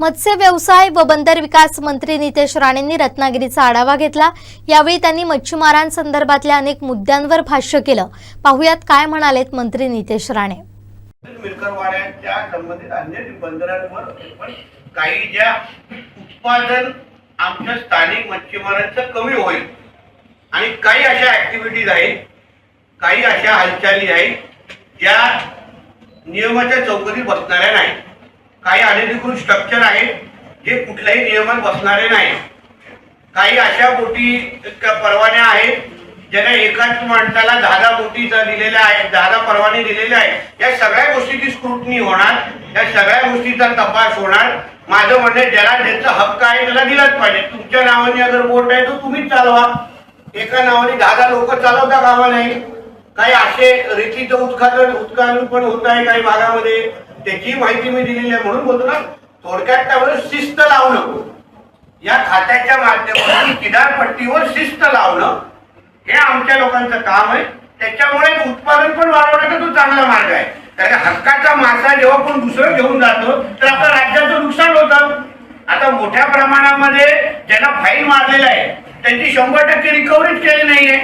मत्स्य व्यवसाय व बंदर विकास मंत्री नितेश राणेंनी रत्नागिरीचा आढावा घेतला. यावेळी त्यांनी मच्छीमारांसंदर्भातल्या अनेक मुद्द्यांवर भाष्य केलं. पाहुयात काय म्हणालेत मंत्री नितेश राणे. मिरकरवाड्यांच्या संबंधित अन्य बंदरांवर काही ज्या उत्पादन आमच्या स्थानिक मच्छीमारांचं कमी होईल आणि काही अशा ऍक्टिव्हिटीज आहेत काही अशा हालचाली आहेत ज्या नियमाच्या चौकटीत बसणाऱ्या नाहीत. काही अनधिकृत स्ट्रक्चर आहेत जे कुठल्याही नियमात बसणारे नाही काही अशा बोटी परवान्या आहेत ज्यांना एकाच माणसाला दहा दहा बोटीचा दिलेल्या आहेत दहा दहा परवाने दिलेले आहेत. या सगळ्या गोष्टीची स्क्रुटनी होणार या सगळ्या गोष्टीचा तपास होणार. माझं म्हणणे ज्याला ज्याचा हक्क आहे त्याला दिलाच पाहिजे. तुमच्या नावाने अगर बोट आहे तो तुम्हीच चालवा. एका नावाने दहा दहा लोक चालवता कामा नाही काही असे रीतीचं उत्खादन उत्खनन पण होत आहे काही भागामध्ये. त्याची माहिती मी दिलेली आहे म्हणून बोलतो ना थोडक्यात त्यावर शिस्त लावणं या खात्याच्या माध्यमातून किनारपट्टीवर शिस्त लावणं हे आमच्या लोकांचं काम आहे. त्याच्यामुळे उत्पादन पण वाढवण्याचा तो चांगला मार्ग आहे. कारण हक्काचा मासा जेव्हा कोण दुसरं घेऊन जातो तर आपल्या राज्याचं नुकसान होतं. आता मोठ्या प्रमाणामध्ये ज्यांना फाईन मारलेला आहे त्यांची शंभर टक्के रिकव्हरीच केली नाहीये.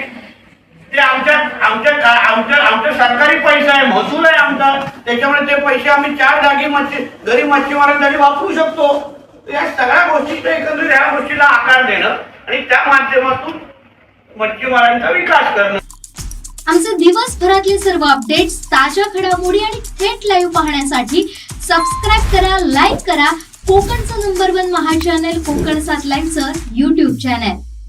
आमच्या का- आमच्या सरकारी पैसा आहे महसूल आहे आमचा. त्याच्यामुळे ते पैसे आम्ही चार जागी मच्छी गरीब मच्छीमारांसाठी वापरू शकतो. या सगळ्या गोष्टीचा एकंदरीत ह्या गोष्टीला आकार देणं आणि त्या माध्यमातून मच्छीमारांचा विकास करणं. आमचे दिवसभरातले सर्व अपडेट्स ताज्या घडामोडी आणि थेट लाईव्ह पाहण्यासाठी सबस्क्राईब करा लाईक करा. कोकणचं number one Maha channel Kokan सात लाईव्हचं युट्यूब चॅनल